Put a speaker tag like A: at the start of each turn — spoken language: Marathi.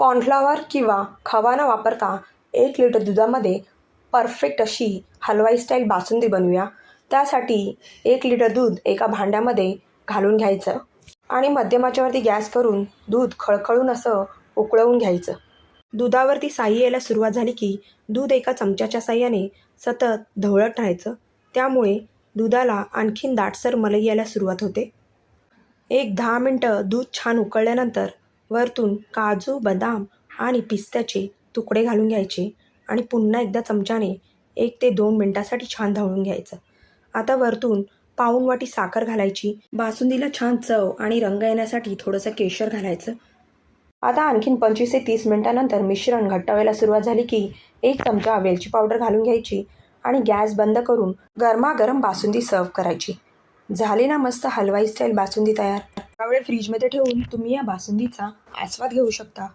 A: कॉर्नफ्लॉवर किंवा खवा न वापरता एक लिटर दुधामध्ये परफेक्ट अशी हलवाई स्टाईल बासुंदी बनवूया. त्यासाठी एक लिटर दूध एका भांड्यामध्ये घालून घ्यायचं आणि मध्यमाच्यावरती गॅस करून दूध खळखळून असं उकळवून घ्यायचं. दुधावरती साई यायला सुरुवात झाली की दूध एका चमच्याच्या साह्याने सतत ढवळत राहायचं. त्यामुळे दुधाला आणखीन दाटसर मलई यायला सुरुवात होते. एक दहा मिनटं दूध छान उकळल्यानंतर वरतून काजू बदाम आणि पिस्त्याचे तुकडे घालून घ्यायचे आणि पुन्हा एकदा चमच्याने एक ते दोन मिनटासाठी छान ढवळून घ्यायचं. आता वरतून पाऊण वाटी साखर घालायची. बासुंदीला छान चव आणि रंग येण्यासाठी थोडंसं केशर घालायचं. आता आणखीन पंचवीस ते तीस मिनटानंतर मिश्रण घट्ट व्हायला सुरुवात झाली की एक चमचा वेलची पावडर घालून घ्यायची आणि गॅस बंद करून गरमागरम बासुंदी सर्व करायची. झाली ना मस्त हलवाई स्टाईल बासुंदी तयार. त्यावेळी फ्रीजमध्ये ठेवून तुम्ही या बासुंदीचा आस्वाद घेऊ शकता.